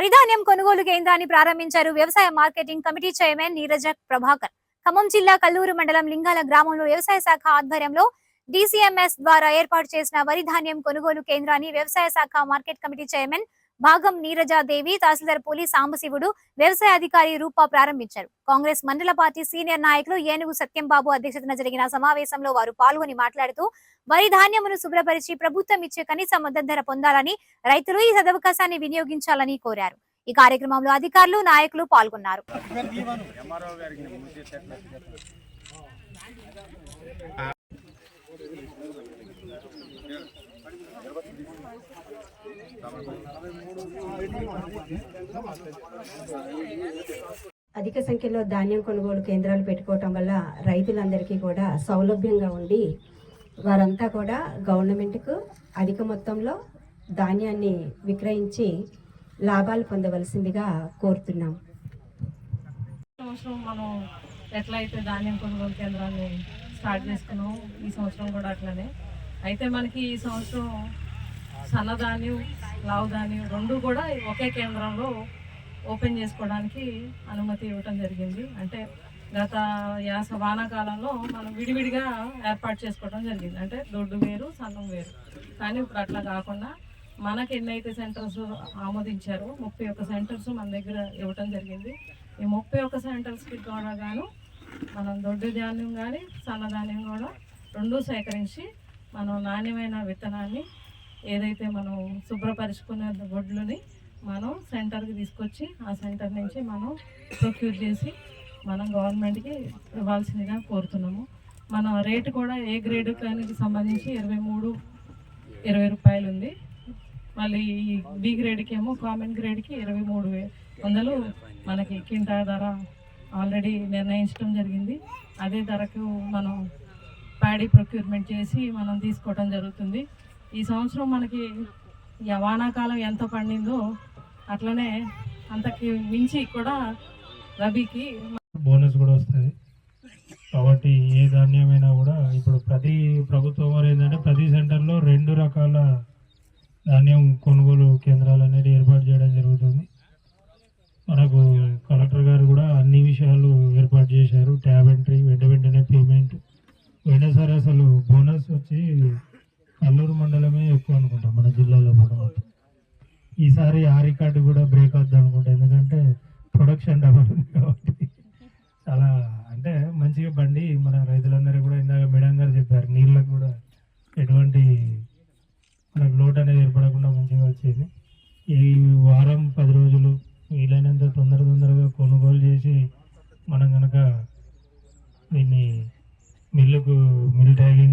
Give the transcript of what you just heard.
వరిధాన్యం కొనుగోలు కేంద్రాన్ని ప్రారంభించారు వ్యవసాయ marketing committee chairman Neeraja Prabhakar. Khammam జిల్లా కల్లూరు మండలం లింగాల గ్రామంలో వ్యవసాయ శాఖ ఆధ్వర్యంలో డిసిఎంఎస్ ద్వారా ఏర్పాటు చేసిన వరిధాన్యం కొనుగోలు కేంద్రాన్ని వ్యవసాయ శాఖ మార్కెట్ కమిటీ చైర్మన్ భాగం నీరజాదేవి తహసీల్దార్ పోలీస్ సాంబశివుడు వ్యవసాయ అధికారి రూపా ప్రారంభించారు. కాంగ్రెస్ మండల పార్టీ సీనియర్ నాయకులు ఏనుగు సత్యంబాబు అధ్యక్షతన జరిగిన సమావేశంలో వారు పాల్గొని మాట్లాడుతూ వరి ధాన్యమును శుభ్రపరిచి ప్రభుత్వం ఇచ్చే కనీస మద్దతు ధర పొందాలని రైతులు ఈ సదవకాశాన్ని వినియోగించాలని కోరారు. ఈ కార్యక్రమంలో అధికారులు నాయకులు పాల్గొన్నారు. అధిక సంఖ్యలో ధాన్యం కొనుగోలు కేంద్రాలు పెట్టుకోవటం వల్ల రైతులందరికీ కూడా సౌలభ్యంగా ఉండి వారంతా కూడా గవర్నమెంట్కు అధిక మొత్తంలో ధాన్యాన్ని విక్రయించి లాభాలు పొందవలసిందిగా కోరుతున్నాం. సంవత్సరం మనం ఎట్లయితే ధాన్యం కొనుగోలు కేంద్రాన్ని స్టార్ట్ చేసుకున్నాం ఈ సంవత్సరం కూడా అట్లనే. అయితే మనకి ఈ సంవత్సరం సన్నధాన్యం లావు ధాన్యం రెండు కూడా ఒకే కేంద్రంలో ఓపెన్ చేసుకోవడానికి అనుమతి ఇవ్వటం జరిగింది. అంటే గత యాస వానాకాలంలో మనం విడివిడిగా ఏర్పాటు చేసుకోవడం జరిగింది. అంటే దొడ్డు వేరు సన్నం వేరు. కానీ ఇప్పుడు అట్లా కాకుండా మనకి ఎన్నైతే సెంటర్స్ ఆమోదించారో ముప్పై ఒక్క సెంటర్స్ మన దగ్గర ఇవ్వటం జరిగింది. ఈ ముప్పై ఒక్క సెంటర్స్కి కూడా గాను మనం దొడ్డు ధాన్యం కానీ సన్నధాన్యం కూడా రెండు సేకరించి మనం నాణ్యమైన విత్తనాన్ని ఏదైతే మనం శుభ్రపరుచుకునే వడ్లని మనం సెంటర్కి తీసుకొచ్చి ఆ సెంటర్ నుంచి మనం ప్రొక్యూర్ చేసి మనం గవర్నమెంట్కి ఇవ్వాల్సిందిగా కోరుతున్నాము. మన రేటు కూడా ఏ గ్రేడ్ కానీ సంబంధించి ఇరవై మూడు ఇరవై రూపాయలు ఉంది. మళ్ళీ బి గ్రేడ్కి ఏమో కామన్ గ్రేడ్కి ఇరవై మూడు వందలు మనకి కింటా ధర ఆల్రెడీ నిర్ణయించడం జరిగింది. అదే ధరకు మనం ప్యాడీ ప్రొక్యూర్మెంట్ చేసి మనం తీసుకోవడం జరుగుతుంది. ఈ సంవత్సరం మనకి వానాకాలం ఎంత పండిందో అట్లనే అంతకి మించి కూడా రబీకి బోనస్ కూడా వస్తుంది. కాబట్టి ఏ ధాన్యమైనా కూడా ఇప్పుడు ప్రతి ప్రభుత్వం వారు ఏంటంటే ప్రతి సెంటర్లో రెండు రకాల ధాన్యం కొనుగోలు కేంద్రాలు అనేది ఏర్పాటు చేయడం జరుగుతుంది. మనకు కలెక్టర్ గారు కూడా అన్ని విషయాలు ఏర్పాటు చేశారు. ట్యాబ్ ఎంట్రీ వెంట వెంటనే పేమెంట్. పోయినసారి అసలు బోనస్ వచ్చి కల్లూరు మండలమే ఎక్కువ అనుకుంటాం మన జిల్లాలో కూడా మొత్తం. ఈసారి ఆ రికార్డు కూడా బ్రేక్ అవుద్ది అనుకుంటా. ఎందుకంటే ప్రొడక్షన్ డబల్ ఉంది కాబట్టి. చాలా అంటే మంచిగా బండి మన రైతులందరూ కూడా ఇందాక మేడం గారు చెప్పారు నీళ్ళకు కూడా ఎటువంటి మనకు లోటు అనేది ఏర్పడకుండా మంచిగా వచ్చేది. ఈ వారం పది రోజులు వీలైనంత తొందర తొందరగా కొనుగోలు చేసి మనం కనుక దీన్ని మిల్లుకు మిల్ ట్యాగింగ్